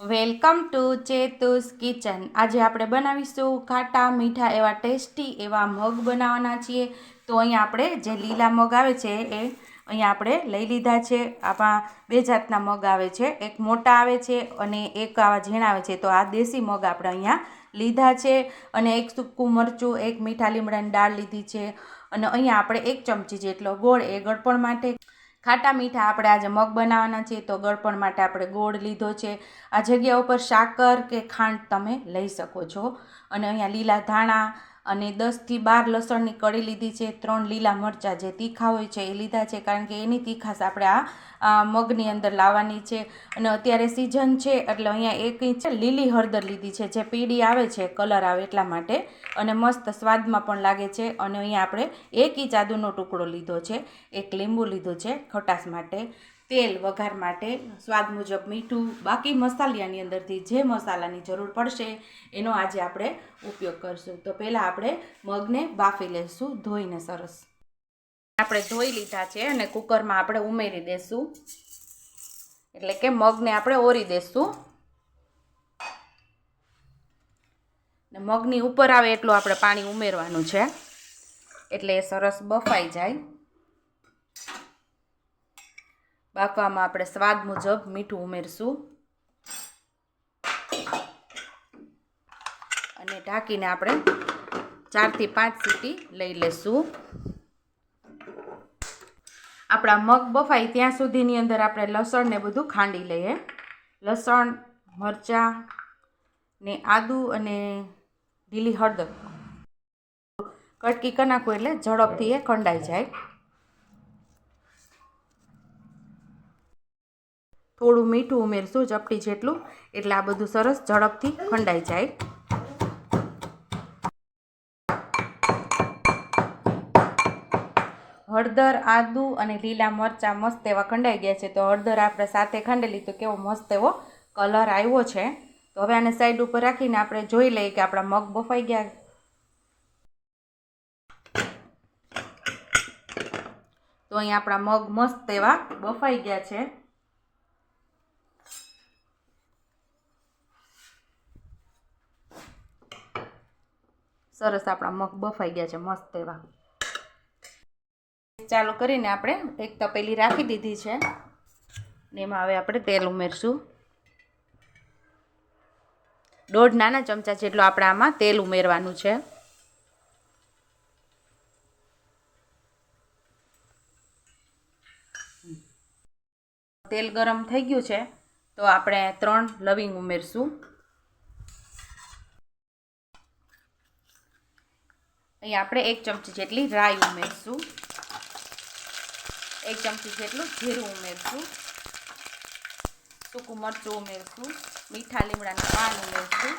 Welcome to ચેતુસ kitchen. આજે આપણે બનાવીશું ખાટા મીઠા એવા ટેસ્ટી એવા મગ બનાવવાના છીએ. તો અહીંયા આપણે જે લીલા મગ આવે છે એ અહીંયા આપણે લઈ લીધા છે. આમાં બે જાતના મગ આવે છે. એક મોટા આવે છે અને એક આવા ઝીણા આવે છે. તો આ દેશી મગ આપણે અહીંયા લીધા છે અને એક સૂકું મરચું, એક મીઠા લીમડાની દાળ લીધી છે. અને અહીંયા આપણે એક ચમચી જેટલો ગોળ એ ગળપણ માટે ખાટા મીઠા આપણે આજે મગ બનાવવાના છે, તો ગળપણ માટે આપણે ગોળ લીધો છે. આ જગ્યા ઉપર સાકર કે ખાંડ તમે લઈ શકો છો. અને અહીંયા લીલા ધાણા અને દસથી બાર લસણની કળી લીધી છે, ત્રણ લીલા મરચાં જે તીખા હોય છે એ લીધા છે, કારણ કે એની તીખાશ આપણે આ મગની અંદર લાવવાની છે. અને અત્યારે સિઝન છે, એટલે અહીંયા એક ઇંચ લીલી હળદર લીધી છે, જે પીળી આવે છે કલર આવે એટલા માટે. અને મસ્ત સ્વાદમાં પણ લાગે છે, અને અહીંયા આપણે એક ઇંચ આદુનો ટુકડો લીધો છે, એક લીંબુ લીધું છે ખટાશ માટે. તેલ વઘાર માટે સ્વાદ મુજબ મીઠું, બાકી મસાલિયાની અંદરથી જે મસાલાની જરૂર પડશે, એનો આજે આપણે ઉપયોગ કરશું. તો પહેલાં આપણે મગને બાફી લઈશું ધોઈને સરસ. આપણે ધોઈ લીધા છે અને કુકરમાં આપણે ઉમેરી દઈશું એટલે કે મગને આપણે ઓરી દઈશું મગની ઉપર આવે એટલું આપણે પાણી ઉમેરવાનું છે. એટલે એ સરસ બફાઈ જાય. બાફવામાં આપણે સ્વાદ મુજબ મીઠું ઉમેરશું. અને ઢાંકીને આપણે ચારથી પાંચ સીટી લઈ લેશું. આપણા મગ બફાય ત્યાં સુધીની અંદર આપણે લસણ ને બધું ખાંડી લઈએ. લસણ, મરચાં ને આદુ અને લીલી હળદર. કટકી કરી એટલે ઝડપથી એ ખંડાઈ જાય. થોડું મીઠું ઉમેરશું ચપટી જેટલું. એટલે આ બધું સરસ ઝડપથી ખંડાઈ જાય. હળદર, આદુ અને લીલા મરચાં મસ્ત એવા ખંડાઈ ગયા છે. તો હળદર આપણે સાથે ખાંડેલી તો કેવો મસ્ત એવો કલર આવ્યો છે. તો હવે આને સાઈડ ઉપર રાખીને આપણે જોઈ લઈએ કે આપણા મગ બફાઈ ગયા. તો અહીં આપણા મગ મસ્ત એવા બફાઈ ગયા છે. સરસ આપણા મગ બફાઈ ગયા છે મસ્ત એવા. ચાલુ કરીને આપણે એક તપેલી રાખી દીધી છે. ને એમાં હવે આપણે તેલ ઉમેરશું. દોઢ નાના ચમચા જેટલું આપણે આમાં તેલ ઉમેરવાનું છે. તેલ ગરમ થઈ ગયું છે, તો આપણે ત્રણ લવિંગ ઉમેરશું. અહીં આપણે એક ચમચી જેટલી રાઈ ઉમેરશું. એક ચમચી જેટલું જીરું ઉમેરશું. સૂકું મરચું ઉમેરશું. મીઠા લીમડાના પાન ઉમેરશું.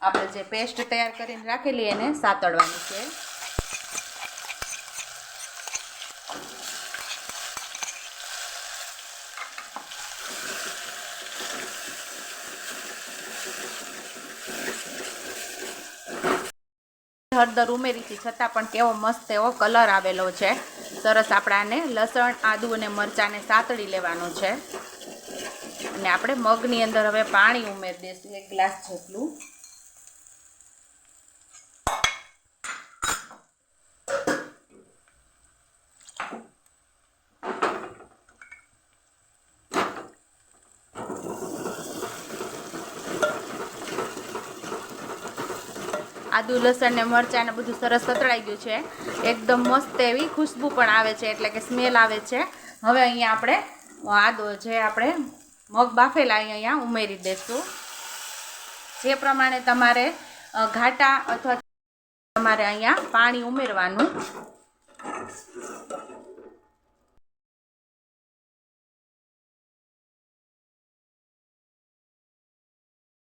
આપણે જે પેસ્ટ તૈયાર કરીને રાખેલી એને સાતળવાની છે. હળદર ઉમેરી છે છતાં પણ કેવો મસ્ત એવો કલર આવેલો છે. સરસ આપણાને લસણ, આદુ અને મરચાંને સાતળી લેવાનું છે. અને આપણે મગની અંદર હવે પાણી ઉમેરી દઈશું, એક ગ્લાસ જેટલું. આદુ, લસણ ને મરચાં ને બધું સરસ સતળાઈ ગયું છે. એકદમ મસ્ત એવી ખુશ્બુ પણ આવે છે, એટલે કે સ્મેલ આવે છે. હવે અહીંયા આપણે આદો જે આપણે મગ બાફેલા અહીંયા ઉમેરી દઈશું. જે પ્રમાણે તમારે ઘાટા અથવા તમારે અહીંયા પાણી ઉમેરવાનું.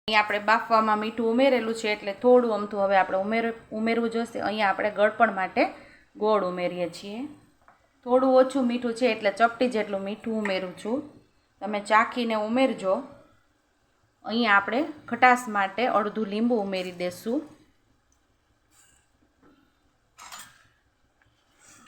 અહીં આપણે બાફવામાં મીઠું ઉમેરેલું છે એટલે થોડું અમથું હવે આપણે ઉમેર, ઉમેરવું જોશે. અહીંયા આપણે ગળપણ માટે ગોળ ઉમેરીએ છીએ. થોડું ઓછું મીઠું છે એટલે ચપટી જેટલું મીઠું ઉમેરું છું. તમે ચાખીને ઉમેરજો. અહીંયા આપણે ખટાશ માટે અડધું લીંબુ ઉમેરી દઈશું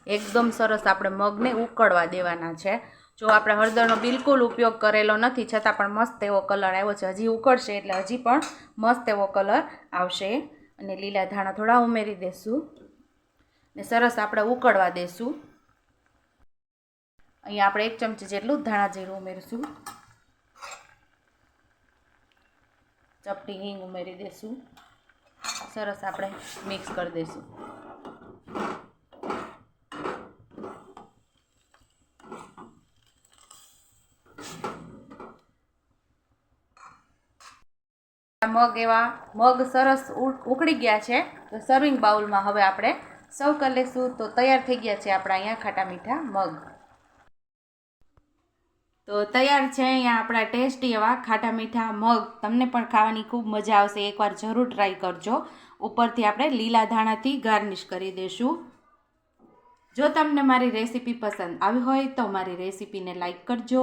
એકદમ સરસ આપણે મગને ઉકળવા દેવાના છે. જો આપણે હળદરનો બિલકુલ ઉપયોગ કરેલો નથી, છતાં પણ મસ્ત એવો કલર આવ્યો છે. હજી ઉકળશે એટલે હજી પણ મસ્ત એવો કલર આવશે. અને લીલા ધાણા થોડા ઉમેરી દેશું. ને સરસ આપણે ઉકળવા દેશું. અહીંયા આપણે એક ચમચી જેટલું ધાણા જીરું ઉમેરીશું. ચપટી હિંગ ઉમેરી દેશું. સરસ આપણે મિક્સ કરી દઈશું મગ એવા મગ સરસ ઉકળી ગયા છે. તો સર્વિંગ બાઉલમાં હવે આપણે સર્વ કરી લઈશું. તો તૈયાર થઈ ગયા છે આપણા અહીંયા ખાટા મીઠા મગ. તો તૈયાર છે અહીંયા આપણા ટેસ્ટી એવા ખાટા મીઠા મગ. તમને પણ ખાવાની ખૂબ મજા આવશે. એકવાર જરૂર ટ્રાય કરજો. ઉપરથી આપણે લીલા ધાણાથી ગાર્નિશ કરી દઈશું. જો તમને મારી રેસીપી પસંદ આવી હોય તો મારી રેસીપીને લાઇક કરજો.